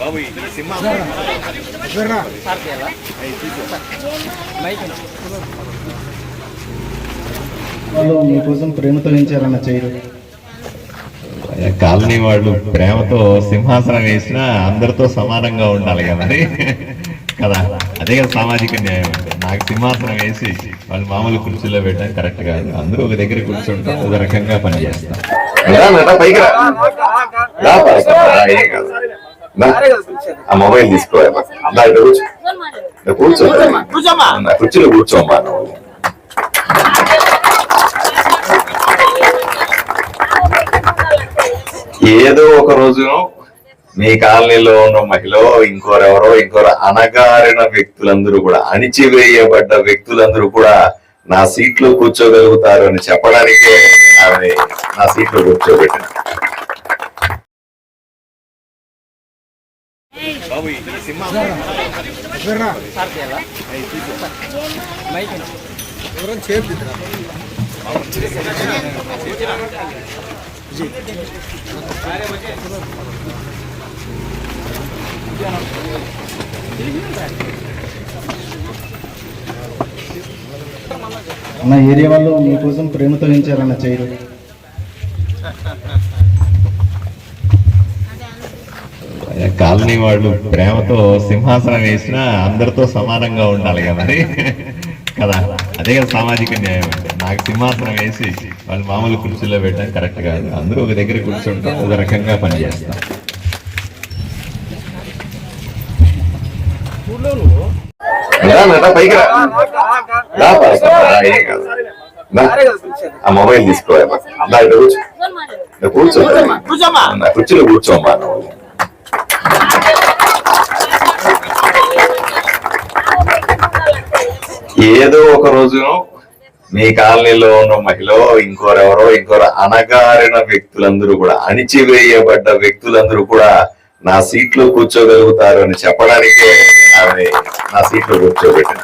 బాబు ఈ సినిమా మీకోసం ప్రేమతో ఎంచారన్న చేయరు కాలనీ వాళ్ళు ప్రేమతో సింహాసనం వేసినా అందరితో సమానంగా ఉండాలి కదా కదా అదే కదా సామాజిక న్యాయం అంటే. నాకు సింహాసనం వేసి వాళ్ళు మామూలు కుర్చీలో పెట్టడం కరెక్ట్ కాదు. అందరూ ఒక దగ్గర కూర్చుంటాం ఒక రకంగా పనిచేస్తాం. ఆ మొబైల్ తీసుకోవాలి రా, ఇటు కూర్చో. ఇటు కూర్చో. నా కుర్చీలో కూర్చోమ్మా. ఏదో ఒక రోజు మీ కాలనీలో ఉన్న మహిళ ఇంకోరెవరో ఇంకోరు అనగారిన వ్యక్తులందరూ కూడా అణిచివేయబడ్డ వ్యక్తులందరూ కూడా నా సీట్లో కూర్చోగలుగుతారు అని చెప్పడానికే నా సీట్లో కూర్చోబెట్టిన. బాబు ఈ సినిమా ఏరియా వాళ్ళు మీకోసం ప్రేమతో ఎంచారన్న చేయరు. కాలనీ వాళ్ళు ప్రేమతో సింహాసనం వేసినా అందరితో సమానంగా ఉండాలి కదా మరి. కదా? అదే కదా సామాజిక న్యాయం అంటే. నాకు సింహాసనం వేసి వాళ్ళు మామూలు కుర్చీలో పెట్టడం కరెక్ట్ కాదు. అందరూ ఒక దగ్గర కూర్చుంటాం ఒక రకంగా పనిచేస్తాం. ఆ మొబైల్ తీసుకోవాలి రా, ఇటు కూర్చో. ఇటు కూర్చో. నా కుర్చీలో కూర్చోమ్మా. ఏదో ఒక రోజు మీ కాలనీలో ఉన్న మహిళ ఇంకోరెవరో ఇంకోరు అనగారిన వ్యక్తులందరూ కూడా అణిచివేయబడ్డ వ్యక్తులందరూ కూడా నా సీట్లో కూర్చోగలుగుతారు అని చెప్పడానికే నేను ఆమె నా సీట్లో కూర్చోబెట్టిన.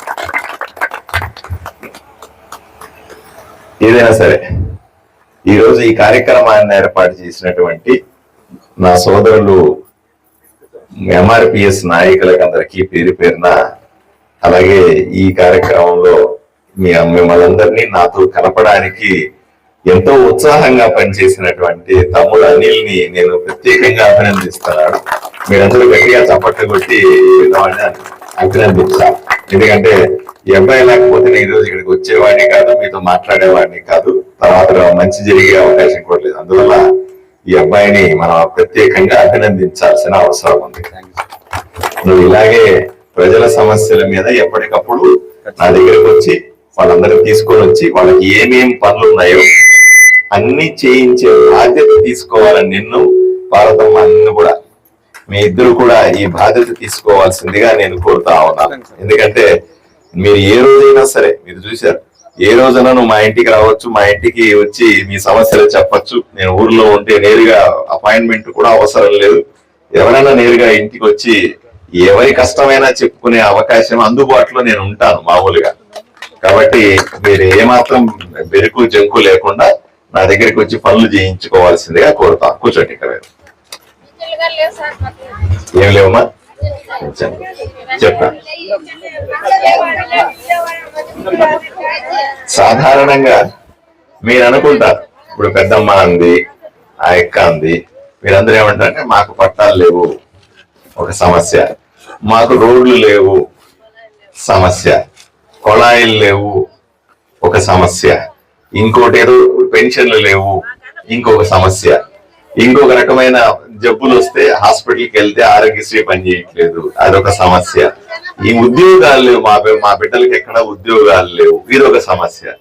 ఏదైనా సరే ఈ ఈ కార్యక్రమాన్ని ఏర్పాటు చేసినటువంటి నా సోదరులు ఎంఆర్పిఎస్ నాయకులకు అందరికీ పేరు పేరున అలాగే ఈ కార్యక్రమంలో మీ మిమ్మల్ని అందరినీ నాతో కలపడానికి ఎంతో ఉత్సాహంగా పనిచేసినటువంటి తమ్ముడు అనిల్ని నేను ప్రత్యేకంగా అభినందిస్తున్నాను. మీరందరూ గట్టిగా చప్పట్లు కొట్టి అభినందించాలి. ఎందుకంటే ఈ అబ్బాయి లేకపోతే నేను ఈ రోజు ఇక్కడికి వచ్చేవాడిని కాదు మీతో మాట్లాడేవాడిని కాదు. తర్వాత మంచి జరిగే అవకాశం కూడా లేదు. అందువల్ల ఈ అబ్బాయిని మనం ప్రత్యేకంగా అభినందించాల్సిన అవసరం ఉంది. నువ్వు ఇలాగే ప్రజల సమస్యల మీద ఎప్పటికప్పుడు నా దగ్గరకు వచ్చి వాళ్ళందరినీ తీసుకొని వచ్చి వాళ్ళకి ఏమేం పనులు ఉన్నాయో అన్ని చేయించే బాధ్యత తీసుకోవాలని నిన్ను భారతమ్మ నిన్ను కూడా మీ ఇద్దరు కూడా ఈ బాధ్యత తీసుకోవాల్సిందిగా నేను కోరుతా ఉన్నాను. ఎందుకంటే మీరు ఏ రోజైనా సరే మీరు చూశారు ఏ రోజైనా నువ్వు మా ఇంటికి రావచ్చు మా ఇంటికి వచ్చి మీ సమస్యలు చెప్పచ్చు. నేను ఊర్లో ఉంటే నేరుగా అపాయింట్మెంట్ కూడా అవసరం లేదు. ఎవరైనా నేరుగా ఇంటికి వచ్చి ఎవరి కష్టమైనా చెప్పుకునే అవకాశం అందుబాటులో నేను ఉంటాను మామూలుగా. కాబట్టి మీరు ఏమాత్రం బెరుకు జంకు లేకుండా నా దగ్గరికి వచ్చి పనులు చేయించుకోవాల్సిందిగా కోరుతా. కూర్చోండి ఇక్కడ. ఏం లేవమ్మా? చెప్పా సాధారణంగా మీరు అనుకుంటారు ఇప్పుడు పెద్దమ్మ అంది ఆ ఎక్క అంది మీరందరూ ఏమంటారంటే మాకు పట్టాలు లేవు. ఒక సమస్య. మాకు రోడ్లు లేవు. సమస్య. కొళాయిలు లేవు. ఒక సమస్య. ఇంకోటి ఏదో పెన్షన్లు లేవు. ఇంకొక సమస్య. ఇంకొక రకమైన జబ్బులు వస్తే హాస్పిటల్కి వెళ్తే ఆరోగ్యశ్రీ పనిచేయట్లేదు అదొక సమస్య. ఈ ఉద్యోగాలు లేవు. మా మా బిడ్డలకి ఎక్కడ ఉద్యోగాలు లేవు. ఇదొక సమస్య.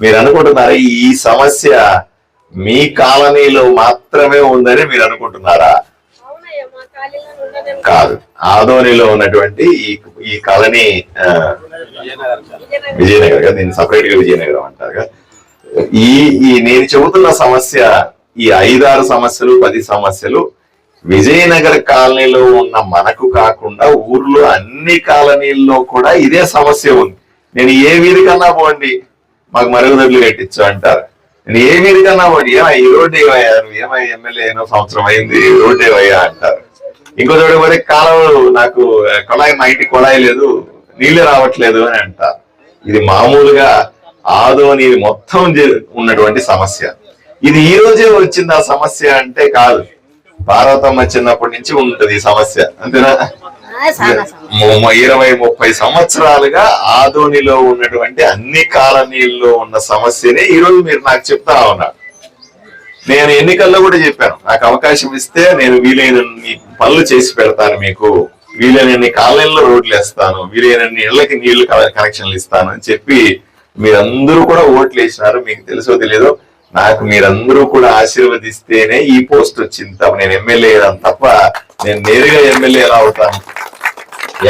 మీరు అనుకుంటున్నారా? ఈ సమస్య మీ కాలనీలో మాత్రమే ఉందని మీరు అనుకుంటున్నారా? కాదు. ఆదోనిలో ఉన్నటువంటి ఈ ఈ కాలనీ విజయనగరం కదా? దీన్ని సపరేట్గా విజయనగరం అంటారు ఈ ఈ నేను చెబుతున్న సమస్య ఈ ఐదారు సమస్యలు పది సమస్యలు విజయనగర కాలనీలో ఉన్న మనకు కాకుండా ఊర్లో అన్ని కాలనీల్లో కూడా ఇదే సమస్య ఉంది. నేను ఏ వీధికన్నా పోండి మాకు మరుగుదొడ్లు కట్టించు అంటారు. నేను ఏ వీధికన్నా పోండి ఏమై ఈ రోడ్డు ఏమయ్యా ఏమై ఎమ్మెల్యే ఏమో సంవత్సరం అయింది ఈ రోడ్డు ఏమయ్యా అంటారు. ఇంకో చోట పోతే కాలువలు నాకు కొళాయి మా ఇంటి కొళాయి లేదు నీళ్ళు రావట్లేదు అని అంటారు ఇది మామూలుగా ఆదోని మొత్తం జ- ఉన్నటువంటి సమస్య. ఇది ఈ రోజే వచ్చింది ఆ సమస్య అంటే కాదు. పార్వతమ్మ చిన్నప్పటి నుంచి ఉంటది ఈ సమస్య అంతేనా? ఇరవై ముప్పై సంవత్సరాలుగా ఆదోనిలో ఉన్నటువంటి అన్ని కాలనీల్లో ఉన్న సమస్యనే ఈ రోజు మీరు నాకు చెప్తా ఉన్నారు. నేను ఎన్నికల్లో కూడా చెప్పాను. నాకు అవకాశం ఇస్తే నేను వీలైనన్ని పనులు చేసి పెడతాను మీకు. వీలైనన్ని కాలనీల్లో రోడ్లు వేస్తాను. వీలైనన్ని ఇళ్ళకి నీళ్ళు కనెక్షన్లు ఇస్తాను అని చెప్పి మీరందరూ కూడా ఓట్లు వేసినారు. మీకు తెలుసో తెలియదో నాకు మీరందరూ కూడా ఆశీర్వదిస్తేనే ఈ పోస్ట్ వచ్చింది తప్ప నేను ఎమ్మెల్యే తప్ప నేను నేరుగా ఎమ్మెల్యే ఎలా అవుతాను.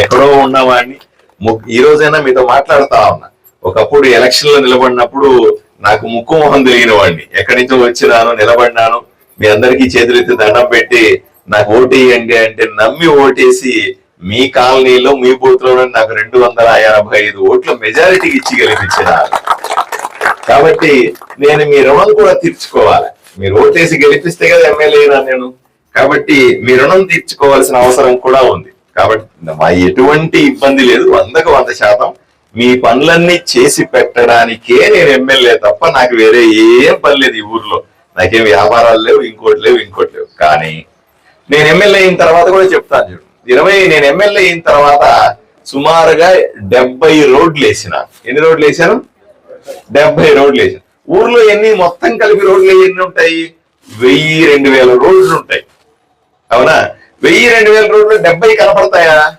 ఎక్కడో ఉన్నవాడిని. ఈ రోజైనా మీతో మాట్లాడుతా ఉన్నా. ఒకప్పుడు ఎలక్షన్లో నిలబడినప్పుడు నాకు ముక్కు మొహం తెలియని వాడిని. ఎక్కడి నుంచో వచ్చినాను నిలబడినాను మీ అందరికీ చేతులెత్తి దండం పెట్టి నాకు ఓటేయండి అంటే నమ్మి ఓటేసి మీ కాలనీలో మీ బూత్ నాకు రెండు వందల ఎనభై ఐదు ఓట్ల మెజారిటీకి ఇచ్చి గెలిపించినారు కాబట్టి నేను మీ రుణం కూడా తీర్చుకోవాలి. మీరు ఓటేసి గెలిపిస్తే కదా ఎమ్మెల్యేనా నేను. కాబట్టి మీ రుణం తీర్చుకోవాల్సిన అవసరం కూడా ఉంది. కాబట్టి మా ఎటువంటి ఇబ్బంది లేదు. వందకు వంద శాతం మీ పనులన్నీ చేసి పెట్టడానికే నేను ఎమ్మెల్యే తప్ప నాకు వేరే ఏం పని లేదు ఈ ఊర్లో. నాకేం వ్యాపారాలు లేవు ఇంకోటి లేవు ఇంకోటి లేవు. కానీ నేను ఎమ్మెల్యే అయిన తర్వాత కూడా చెప్తాను చూడు. ఇరవై నేను ఎమ్మెల్యే అయిన తర్వాత సుమారుగా డెబ్బై రోడ్లు వేసిన. ఎన్ని రోడ్లు వేసాను డెబ్బై రోడ్లు వేసాను. ఊర్లో ఎన్ని మొత్తం కలిపి రోడ్లు ఎన్ని ఉంటాయి? వెయ్యి రెండు వేల రోడ్లు ఉంటాయి. అవునా? వెయ్యి రెండు వేల రోడ్లు డెబ్బై కనపడతాయా?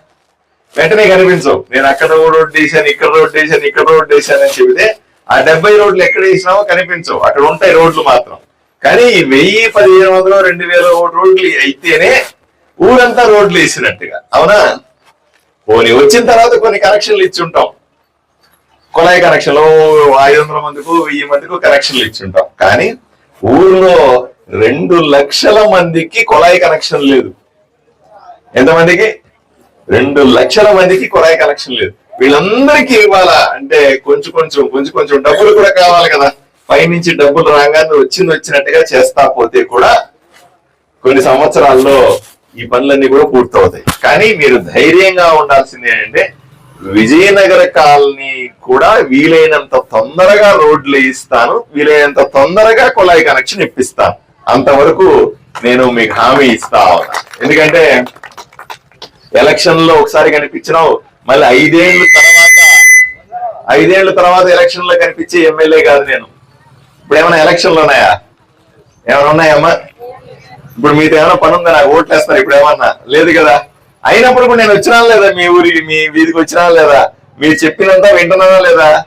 వెంటనే కనిపించవు. నేను అక్కడ రోడ్డు వేసాను ఇక్కడ రోడ్డు వేసాను ఇక్కడ రోడ్డు వేసాను అని చెబితే ఆ డెబ్బై రోడ్లు ఎక్కడ వేసినామో కనిపించవు. అక్కడ ఉంటాయి రోడ్లు మాత్రం. కానీ వెయ్యి పదిహేను వందలు రెండు వేల రోడ్లు అయితేనే ఊరంతా రోడ్లు వేసినట్టుగా. అవునా? పోనీ వచ్చిన తర్వాత కొన్ని కనెక్షన్లు ఇచ్చి ఉంటాం. కుళాయి కనెక్షన్లు ఐదు వందల మందికి వెయ్యి మందికి కనెక్షన్లు ఇచ్చి ఉంటాం. కానీ ఊర్లో రెండు లక్షల మందికి కుళాయి కనెక్షన్ లేదు. ఎంతమందికి? రెండు లక్షల మందికి కుళాయి కనెక్షన్ లేదు. వీళ్ళందరికీ ఇవ్వాలా అంటే కొంచెం కొంచెం కొంచెం కొంచెం డబ్బులు కూడా కావాలి కదా. పైనుంచి డబ్బులు రాగానే వచ్చింది వచ్చినట్టుగా చేస్తా పోతే కూడా కొన్ని సంవత్సరాల్లో ఈ పనులన్నీ కూడా పూర్తవుతాయి. కానీ మీరు ధైర్యంగా ఉండాల్సింది ఏంటంటే విజయనగర కాలనీ కూడా వీలైనంత తొందరగా రోడ్లు ఇస్తాను వీలైనంత తొందరగా కుళాయి కనెక్షన్ ఇప్పిస్తాను. అంతవరకు నేను మీకు హామీ ఇస్తా ఉన్నా. ఎందుకంటే ఎలక్షన్లో ఒకసారి కనిపించినావు. మళ్ళీ ఐదేళ్ళ తర్వాత ఐదేళ్ళ తర్వాత ఎలక్షన్లో కనిపించే ఎమ్మెల్యే కాదు నేను. ఇప్పుడు ఏమైనా ఎలక్షన్లు ఉన్నాయా? ఏమైనా ఉన్నాయమ్మా? ఇప్పుడు మీతో ఏమైనా పని ఉందా? నాకు ఓట్లు వేస్తారు. ఇప్పుడు ఏమన్నా? లేదు కదా. అయినప్పుడు కూడా నేను వచ్చినా లేదా? మీ ఊరికి మీ వీధికి వచ్చినా లేదా? మీరు చెప్పినంత వింటున్నానా లేదా?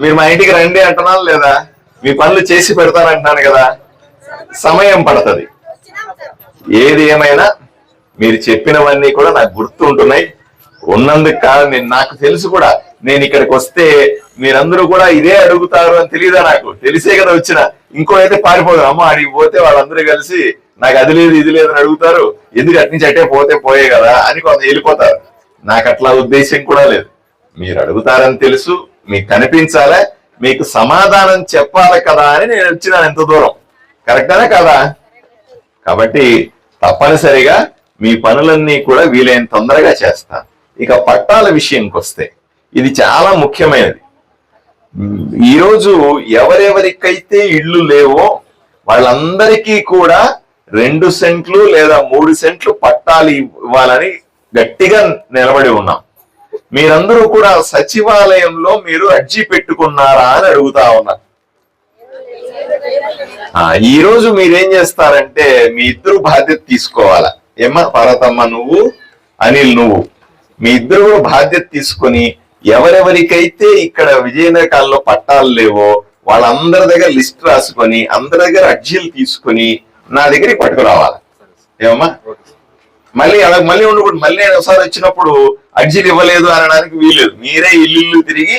మీరు మా ఇంటికి రండి అంటున్నాను లేదా? మీ పనులు చేసి పెడతానంటున్నాను కదా. సమయం పడుతుంది. ఏది ఏమైనా మీరు చెప్పినవన్నీ కూడా నాకు గుర్తుంటున్నాయి. ఉన్నందుకు కాదు నేను నాకు తెలుసు కూడా. నేను ఇక్కడికి వస్తే మీరందరూ కూడా ఇదే అడుగుతారు అని తెలియదా నాకు? తెలిసే కదా వచ్చిన. ఇంకో అయితే పారిపోదాం. అమ్మ అడిగి పోతే వాళ్ళందరూ కలిసి నాకు అది లేదు ఇది లేదు అని అడుగుతారు. ఎందుకు అటు నుంచి అట్టే పోతే పోయే కదా అని కొంత వెళ్ళిపోతారు. నాకు అట్లా ఉద్దేశం కూడా లేదు. మీరు అడుగుతారని తెలుసు మీకు కనిపించాలా మీకు సమాధానం చెప్పాలి కదా అని నేను వచ్చినాను ఎంత దూరం. కరెక్టేనా కదా? కాబట్టి తప్పనిసరిగా మీ పనులన్నీ కూడా వీలైన తొందరగా చేస్తాను ఇక పట్టాల విషయంకి వస్తే ఇది చాలా ముఖ్యమైనది. ఈరోజు ఎవరెవరికైతే ఇళ్ళు లేవో వాళ్ళందరికీ కూడా రెండు సెంట్లు లేదా మూడు సెంట్లు పట్టాలు ఇవ్వాలని గట్టిగా నిలబడి ఉన్నాం. మీరందరూ కూడా సచివాలయంలో మీరు అర్జీ పెట్టుకున్నారా అని అడుగుతా ఉన్నారు ఈ రోజు మీరేం చేస్తారంటే మీ ఇద్దరు బాధ్యత తీసుకోవాలా. ఏమ్మా పార్వతమ్మ నువ్వు? అనిల్ నువ్వు. మీ ఇద్దరు కూడా బాధ్యత తీసుకొని ఎవరెవరికైతే ఇక్కడ విజయనగరాల్లో పట్టాలు లేవో వాళ్ళందరి దగ్గర లిస్ట్ రాసుకొని అందరి దగ్గర అర్జీలు తీసుకొని నా దగ్గరికి పట్టుకురావాలి. ఏమమ్మా? మళ్ళీ అలా మళ్ళీ ఉండకూడదు. మళ్ళీ నేను ఒకసారి వచ్చినప్పుడు అర్జీలు ఇవ్వలేదు అనడానికి వీలేదు మీరే ఇల్లు ఇల్లు తిరిగి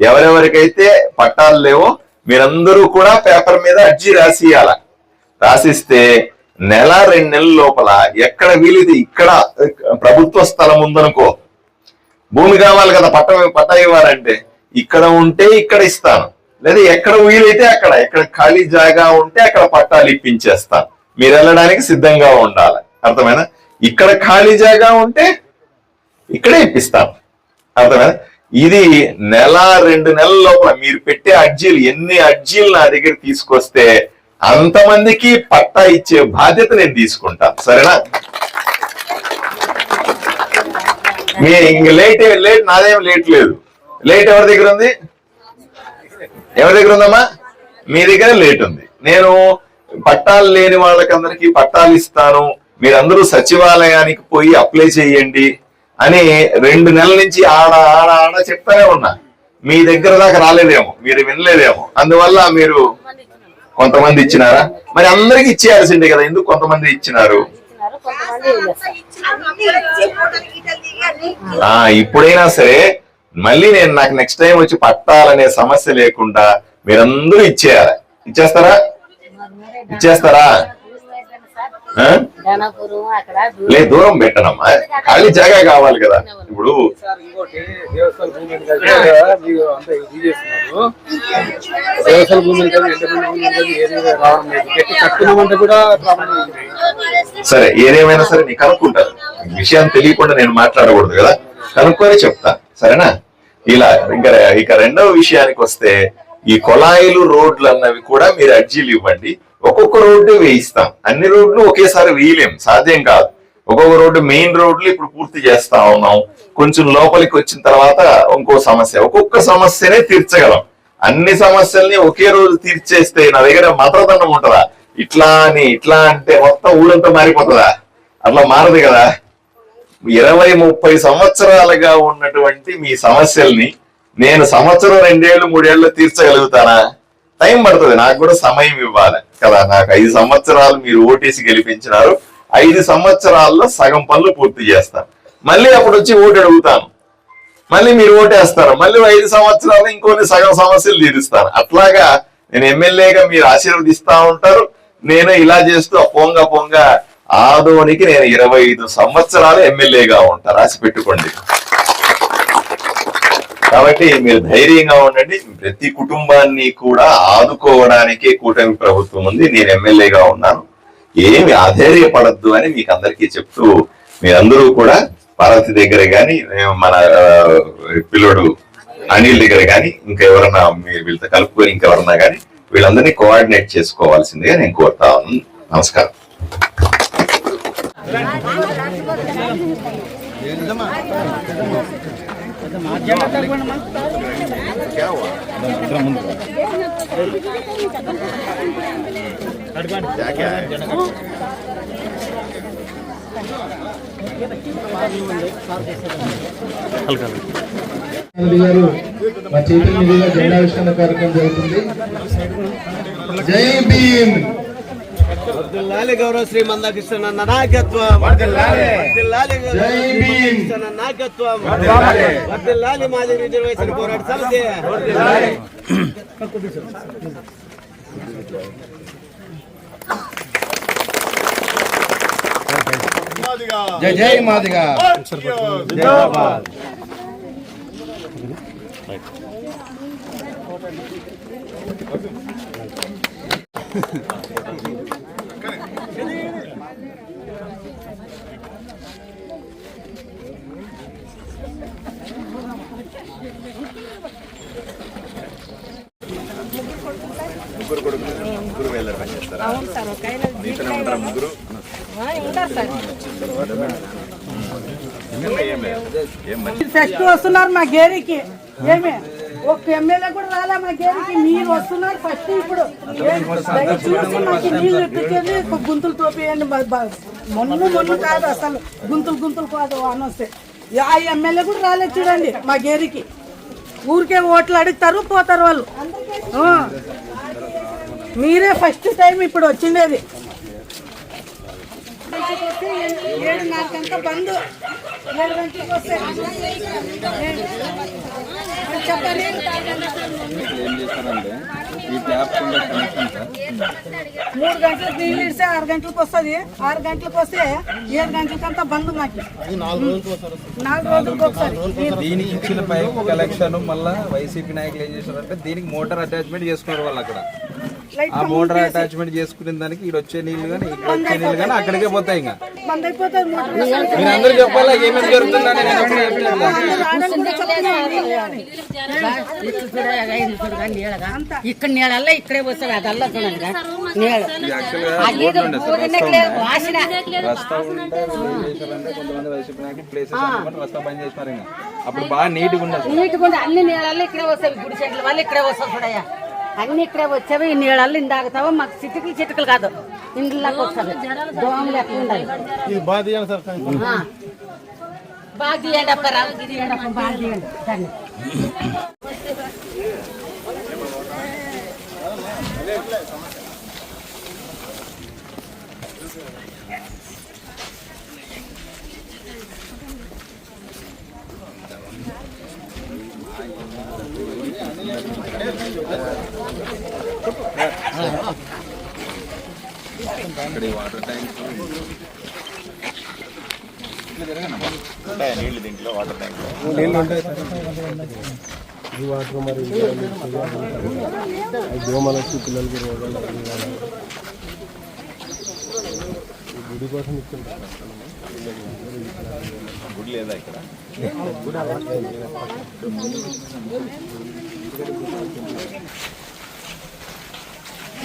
ఎవరెవరికైతే పట్టాలు లేవో మీరందరూ కూడా పేపర్ మీద అర్జీ రాసియాల రాసిస్తే నెల రెండు నెలల లోపల ఎక్కడ వీలిది ఇక్కడ ప్రభుత్వ స్థలం ఉందనుకో భూమి కావాలి కదా పట్ట పట్టా ఇవ్వాలంటే ఇక్కడ ఉంటే ఇక్కడ ఇస్తాను. లేదా ఎక్కడ వీలైతే అక్కడ ఎక్కడ ఖాళీ జాగా ఉంటే అక్కడ పట్టాలు ఇప్పించేస్తాను. మీరు వెళ్ళడానికి సిద్ధంగా ఉండాలి. అర్థమైనా? ఇక్కడ ఖాళీ జాగా ఉంటే ఇక్కడే ఇప్పిస్తాం అర్థమైనా? ఇది నెల రెండు నెలల లోపల మీరు పెట్టే అర్జీలు ఎన్ని అర్జీలు నా దగ్గర తీసుకొస్తే అంతమందికి పట్టా ఇచ్చే బాధ్యత నేను తీసుకుంటాను సరేనా? మీ ఇంక లేట్ లేట్ నాదేం లేట్ లేదు. లేట్ ఎవరి దగ్గర ఉంది? ఎవరి దగ్గర ఉందమ్మా? మీ దగ్గర లేట్ ఉంది. నేను పట్టాలు లేని వాళ్ళకందరికీ పట్టాలు ఇస్తాను. మీరందరూ సచివాలయానికి పోయి అప్లై చేయండి అని రెండు నెలల నుంచి ఆడ ఆడ ఆడ చెప్తానే ఉన్నా. మీ దగ్గర దాకా రాలేదేమో. మీరు వినలేదేమో. అందువల్ల మీరు కొంతమంది ఇచ్చినారా? మరి అందరికి ఇచ్చేయాల్సిందే కదా ఎందుకు కొంతమంది ఇచ్చినారు? ఆ ఇప్పుడైనా సరే మళ్ళీ నేను నాకు నెక్స్ట్ టైం వచ్చి పట్టాలనే సమస్య లేకుండా మీరందరూ ఇచ్చేయాలి. ఇచ్చేస్తారా? ఇచ్చేస్తారా? ఆ? ధనపురం అక్కడ లే దూరం పెట్టనమ్మా. ఖాళీ జాగా కావాలి కదా. ఇప్పుడు సార్ భూమి లేదు. కట్టుకున్నామంటే కూడా ఏదేమైనా సరే నీకు కనుక్కుంటాను. ఈ విషయం తెలియకుండా నేను మాట్లాడకూడదు కదా. కనుక్కొని చెప్తా. సరేనా? ఇలా ఇంకా ఇక రెండవ విషయానికి వస్తే ఈ కొలాయిలు రోడ్లు అన్నవి కూడా మీరు అర్జీలు ఇవ్వండి. ఒక్కొక్క రోడ్డు వేయిస్తాం. అన్ని రోడ్లు ఒకేసారి వేయలేం. సాధ్యం కాదు. ఒక్కొక్క రోడ్డు మెయిన్ రోడ్లు ఇప్పుడు పూర్తి చేస్తా ఉన్నాం. కొంచెం లోపలికి వచ్చిన తర్వాత ఇంకో సమస్య. ఒక్కొక్క సమస్యనే తీర్చగలం. అన్ని సమస్యల్ని ఒకే రోజు తీర్చేస్తే నా దగ్గర మతదండం ఉంటుందా? ఇట్లా అని ఇట్లా అంటే మొత్తం ఊళ్ళంతా మారిపోతుందా? అట్లా మారదు కదా. ఇరవై ముప్పై సంవత్సరాలుగా ఉన్నటువంటి మీ సమస్యల్ని నేను సంవత్సరం రెండేళ్ళు మూడేళ్ళు తీర్చగలుగుతానా? టైం పడుతుంది. నాకు కూడా సమయం ఇవ్వాలి. కదా నాకు ఐదు సంవత్సరాలు మీరు ఓటేసి గెలిపించినారు. ఐదు సంవత్సరాల్లో సగం పనులు పూర్తి చేస్తాను మళ్ళీ అప్పుడు వచ్చి ఓటు అడుగుతాను. మళ్ళీ మీరు ఓటేస్తారు. మళ్ళీ ఐదు సంవత్సరాలు ఇంకొన్ని సగం సమస్యలు తీరుస్తాను అట్లాగా నేను ఎమ్మెల్యేగా మీరు ఆశీర్వదిస్తా ఉంటారు. నేను ఇలా చేస్తూ ఆ పొంగ పొంగ ఆదోనికి నేను ఇరవై ఐదు సంవత్సరాలు ఎమ్మెల్యేగా ఉంటా. రాసి పెట్టుకోండి. కాబట్టి మీరు ధైర్యంగా ఉండండి. ప్రతి కుటుంబాన్ని కూడా ఆదుకోవడానికే కూటమి ప్రభుత్వం ఉంది. నేను ఎమ్మెల్యేగా ఉన్నాను. ఏమి అధైర్యపడద్దు అని మీకు అందరికీ చెప్తూ మీరందరూ కూడా పార్వతి దగ్గర కానీ మన పిల్లోడు అనిల్ దగ్గర కానీ ఇంకా ఎవరన్నా మీరు వీళ్ళతో కలుపుకొని ఇంకెవరన్నా కానీ వీళ్ళందరినీ కోఆర్డినేట్ చేసుకోవాల్సిందిగా నేను కోరుతా ఉన్నాను. నమస్కారం. ఏంటమ్మా గారు మా కార్యక్రమం జరుగుతుంది. జై భీమ్! వర్ధిల్లాలి గౌరవ శ్రీ మందకృష్ణ నాయకత్వం వర్ధిల్లాలి గౌరవ జై శ్రీ భీమ్. మందకృష్ణ నాయకత్వం వర్ధిల్లాలి మాజీ రిజర్వేషన్ పోరాట సమితి జై జై మాదిగా అవును సార్ ఒక ఆయన ఆ, ఉంటారు సార్. ఫస్ట్ వస్తున్నారు మా గేరికి. ఏమి? ఒక ఎమ్మెల్యే కూడా రాలే మా గేరికి. మీరు వస్తున్నారు ఫస్ట్ ఇప్పుడు. చూసి మాకు నీళ్ళు ఇప్పించేది ఒక గుంతులు తోపేయండి మొన్న మొన్న కాదు అసలు. గుంతులు గుంతులు కాదు అని వస్తే. ఆ ఎమ్మెల్యే కూడా రాలేదు చూడండి మా గేరికి. ఊరికే ఓట్లు అడుగుతారు పోతారు వాళ్ళు. మీరే ఫస్ట్ టైం ఇప్పుడు వచ్చిండేది. ఏడున్నరకంతా బంద్ ఏడు గంటలకు వస్తే చెప్పండి. మూడు గంటలకు నీళ్ళు ఇస్తే ఆరు గంటలకు వస్తుంది. ఆరు గంటలకు వస్తే ఏడు గంటలకంతా బంద్ మాకు. నాలుగు రోజులకు ఒకసారి. దీనికి ఇచ్చిన పైప్ కలెక్షన్ మళ్ళీ వైసీపీ నాయకులు ఏం చేశారంటే దీనికి మోటార్ అటాచ్మెంట్ చేసుకున్నారు వాళ్ళు అక్కడ. ఆ మోటార్ అటాచ్మెంట్ చేసుకునే దానికి ఇక్కడ వచ్చే నీళ్ళు కానీ ఇక్కడ వచ్చే నీళ్ళు కానీ అక్కడికే పోతాయి ఇంకా మీరు అందరూ చెప్పాలా ఏమేమి జరుగుతుందని నేను ఎప్పుడు చెప్పలేదు ఇక్కడ నీళ్ళల్లో ఇక్కడే వస్తుంది అదల్లా చూడండి నీళ్ళు వాసన రస్తా ఉంటే ఏం చేశారంటే కొంతమంది వైసీపీ ప్లేసెస్ అనుకుంటే రస్తా బంద్ చేసినారు ఇంకా అప్పుడు బాగా నీట్గా ఉండదు నీటిగా అన్ని నీళ్ళల్లో ఇక్కడే వస్తాయి గుడి చెట్ల వల్ల ఇక్కడే వస్తాయి చూడయ్యా అన్ని ఇక్కడే వచ్చావి ఈ నీళ్ళల్లో ఇందాకుతావో మాకు చిటికలు చిటికలు కాదు. ఇంట్లోకి వస్తుంది. దోమలు ఎక్కువ ఉండాలి. బాగా తీయండి అప్ప బాగా తీయండి ఇక్కడ ఈ వాటర్ ట్యాంక్స్ ఉంటాయా నీళ్ళు దీంట్లో వాటర్ ట్యాంక్ నీళ్ళు ఉంటాయి గుడి లేదా ఇక్కడ?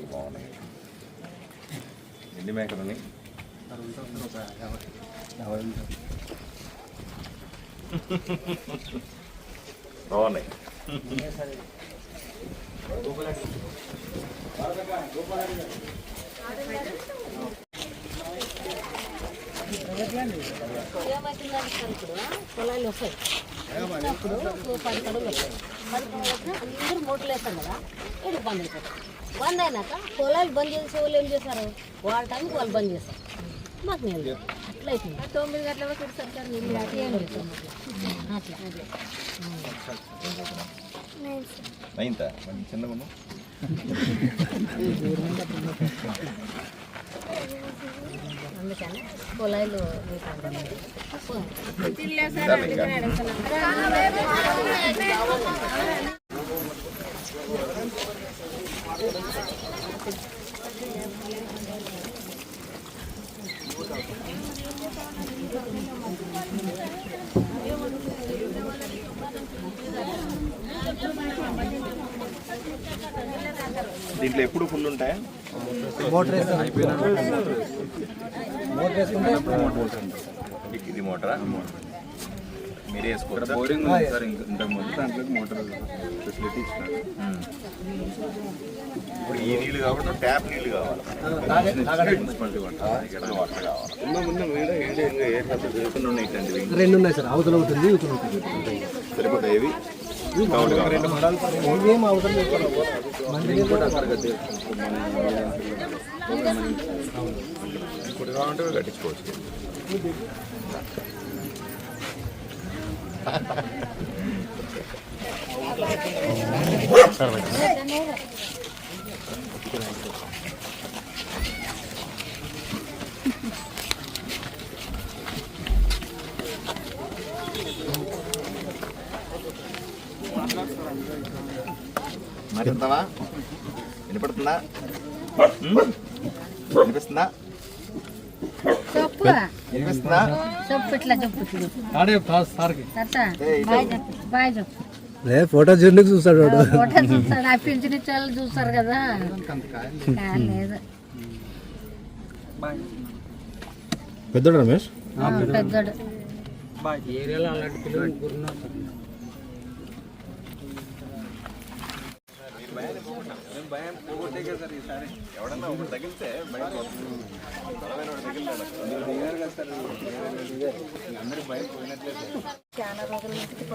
సరే బాగున్నాయి. ఎన్ని మేకలు ఉన్నాయి? బాగున్నాయి. పొలాలు వస్తాయి పది కడుగులు వస్తాయి వచ్చినా అందరూ మోటార్లు వేస్తాం కదా ఇక్కడ బంద్ అయిపోతాయి బంద్ అయినాక పొలాలు బంద్ చేసే వాళ్ళు ఏం చేస్తారు వాళ్ళ టైంకి వాళ్ళు బంద్ చేస్తారు మాకు నీళ్ళు. అట్లా అయిపోయింది తొమ్మిది గంటల వరకు ఇస్తారు సార్ నీళ్ళు లేక ఏం లేదు అట్లా. అయిందా చిన్నగా అందుకని కులాయిలు దీంట్లో ఎప్పుడు ఫుల్ ఉంటాయా? ఇది- ఇది మోటరా? మీరే వేసుకోవచ్చా? బోరింగ్ ఉంది సార్ ఇంకా ఇంతకు ముందు దాంట్లోకి మోటార్ ఫెసిలిటీ ఇప్పుడు ఈ నీళ్ళు కాకుండా ట్యాప్ నీళ్ళు కావాలి. మున్సిపాలిటీ వాటర్ ఇక్కడ వాటర్ కావాలి. ఉన్నాయి ఇట్లాంటివి రెండు ఉన్నాయి సార్ అవతల ఉంటుంది ఇవతల ఉంటుంది సరిపోతాయి ఏం అవతల ఇప్పుడు కావాలంటే కట్టించుకోవచ్చు మరింతవా వినపడుతుందా? వినిపిస్తుందా? ఫోటో చూడడానికి చూస్తాడు వాడు. ఫోటో చూస్తాడు. ఆ పింఛన్ ఇచ్చే వాళ్ళు చూస్తారు కదా. కాలేదు. పెద్దోడు రమేష్? ఆ, పెద్దోడు. ఏరియాలో అలాంటి పిల్లలు ముగ్గురు భయం పోగొట్టేకే సార్ ఈసారి ఎవడన్నా ఒకడు తగిలితే భయం. బలమైన కదా సార్. అందరూ భయం పోయినట్లే చాలా రోజుల నుంచి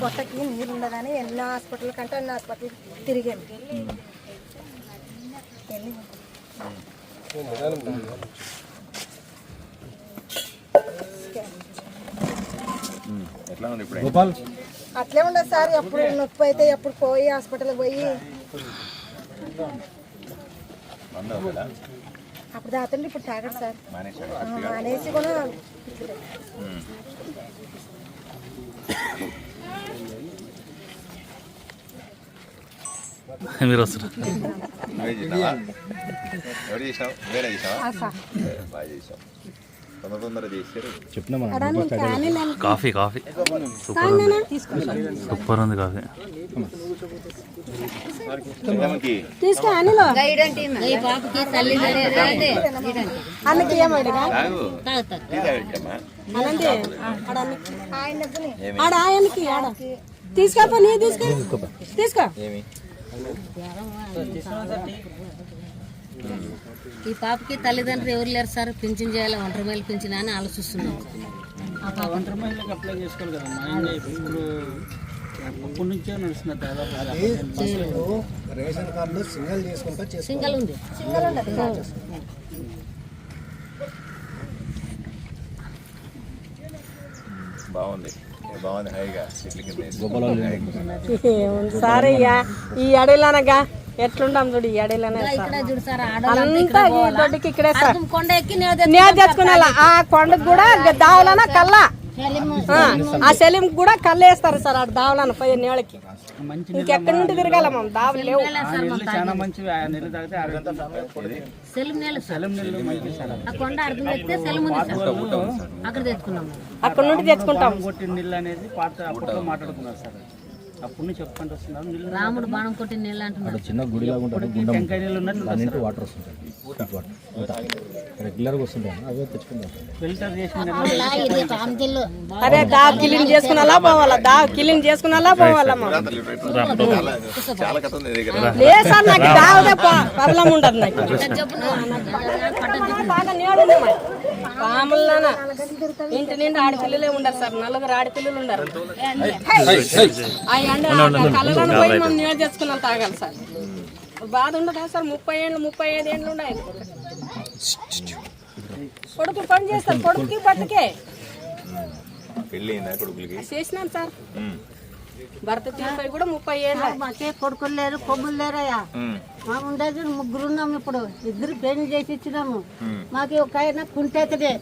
పొట్టకి నీరు ఉండదని ఎన్నో హాస్పిటల్ కంటే ఎన్నో హాస్పిటల్ వెళ్ళి ఎట్లా ఉంది ఇప్పుడు అట్లే ఉండదు సార్ ఎప్పుడు నొప్పి అయితే ఎప్పుడు పోయి హాస్పిటల్కి పోయి. అప్పుడు తాతండి ఇప్పుడు తాగడు సార్. అనేసి కూడా చేసావు? తొందర చేశారు కాఫీ కాఫీ సూపర్ ఉంది. కాఫీ. ఆడ తీసుకోపో నీ తీసుకో తీసుకో. ఏమి? ఈ పాపకి తల్లిదండ్రులు ఎవరు లేరు సార్? పింఛన్ చేయాలి ఒంటరి మేలు పింఛన్ అని ఆలోచిస్తున్నాం. ఒంటరి మహిళలకు అప్లై చేసుకోవాలి కదా మా ఆయన ఇప్పుడు అప్పటి నుంచే నడుస్తున్నారు దాదాపు. రేషన్ కార్డులో సింగల్ చేసుకుంటా సింగల్ ఉంది. బాగుంది. ఏ బాగుంది? హాయిగా. చెట్ల కింద వేసి. సార్ అయ్యా ఈ అడవిలోనగా ఎట్లుంటాం చూడు సార్ అంతా దొడ్డికి ఇక్కడే సార్. నేను తెచ్చుకున్నా ఆ కొండకు కూడా దావలన కళ్ళ ఆ, ఆ సెలిం కూడా కళ్ళేస్తారు సార్ ఆ దావలన పోయే నీళ్ళకి మంచి ఇంకెక్కడి నుండి తిరగాల మనం? దావలు లేవు. అక్కడ నుండి తెచ్చుకుంటాం. అప్పుడు నుంచి చెప్పుకుంటూ వస్తున్నారు. నీళ్ళు రాముడు బాణం కొట్టి నీళ్ళు అంటున్నారు. చిన్న గుడిలాగా ఉంటుంది టెంకాయ నీళ్ళు ఉన్నట్లు దాని నుంచి వాటర్ వస్తుంటాయి. స్వీట్ వాటర్ రెగ్యులర్గా వస్తుంటాయి అవే తెచ్చుకుంటాం ఫిల్టర్ చేసిన నీళ్ళు అదే దావ్ కిలీన్ చేసుకున్నా పోవాలా దావ్ కిలీన్ చేసుకున్నా పోవాలా? మనం చాలా చాలా కథ ఉంది నీ దగ్గర లేదు సార్ నాకు దావదే ప్రాబ్లం ఉండదు నాకు. బాగా నీడుంది మరి. పాముల్లోన? ఇంటి నిండా ఆడపిల్లలే ఉండరు సార్ నలుగురు ఆడపిల్లలు ఉండరు. ఆ ఎండ కళ్ళలోన పోయి మనం నీళ్ళు తెచ్చుకున్నాం తాగాలి సార్. బాధ ఉండదా సార్? ముప్పై ఏళ్ళు ముప్పై ఐదు ఏళ్ళు ఉన్నాయి. కొడుకు పని చేస్తారు కొడుకుకి బట్టకే పెళ్ళి అయిందా కొడుకులకి? చేసినాం సార్. భర్త తీరిపోయి కూడా ముప్పై ఏళ్ళు. మాకే కొడుకులు లేరు కొమ్ములు లేరయ్యా మా ఉండేది ముగ్గురు ఉన్నాం ఇప్పుడు. ఇద్దరు పెళ్ళి చేసి ఇచ్చినాము. మాకు ఒక ఆయన కుంటేతడే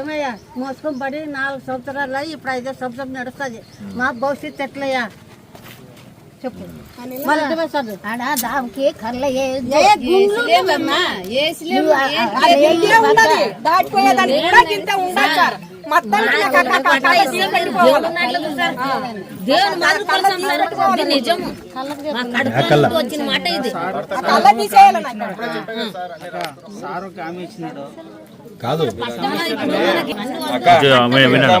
ఏమయ్యా మోసుకొని పడి నాలుగు సంవత్సరాలు అయ్యి ఇప్పుడు ఐదో సంవత్సరం నడుస్తుంది. మా భవిష్యత్తు ఎట్లయ్యా? చెప్పు. దానికి కళ్ళ దాటిపోయేదానికి కూడా గింత ఉండదు దేవుని నిజము. వచ్చిన మాట ఇది. ఆ కాదు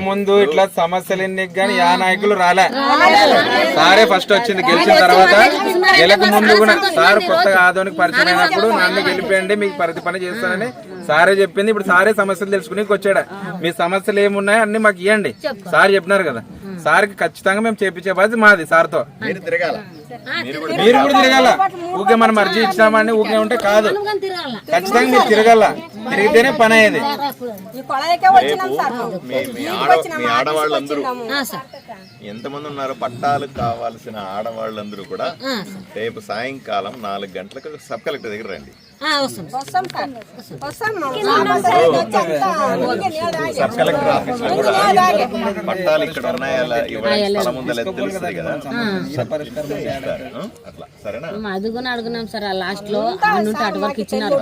ముందు ఇట్లా సమస్యలు ఎన్ని కానీ యా నాయకులు రాలే. సారే ఫస్ట్ వచ్చింది గెలిచిన తర్వాత గెలక ముందు కూడా సార్ కొత్తగా ఆధునిక పరిచయం అయినప్పుడు నన్ను గెలిపేయండి మీకు ప్రతి పని చేస్తానని సారే చెప్పింది. ఇప్పుడు సారే సమస్యలు తెలుసుకుని వచ్చాడు మీ సమస్యలు ఏమున్నాయో అన్ని మాకు ఇవ్వండి సార్ చెప్పినారు కదా. సార్కి ఖచ్చితంగా మేము చేపించే బాధ్యత మాది సార్తో. మీరు తిరగాల? మీరు కూడా తిరగాల. ఊకే మనం అర్జీ ఇచ్చామని ఊకే ఉంటే కాదు. ఖచ్చితంగా మీరు తిరగాల. తిరిగితేనే పని అయ్యేది. ఈ కొళాయికే వచ్చినాం సార్. మీ మీ ఆడ మీ ఆడవాళ్ళందరూ ఎంతమంది ఉన్నారు పట్టాలు కావాల్సిన ఆడవాళ్ళందరూ కూడా రేపు సాయంకాలం నాలుగు గంటలకు సబ్ కలెక్టర్ దగ్గర రండి. సబ్ కలెక్టర్ ఆఫీస్లో కూడా పట్టాలు ఇక్కడ ఉన్నాయా? ఇలా ఇవ్వడానికి స్థలం ఉందా లేదా తెలుస్తుంది కదా ఇస్తారు. ఆ? అట్లా. సరేనా? అది కూడా అడుగున్నాం సార్ ఆ లాస్ట్లో అటు వరకు ఇచ్చినారు.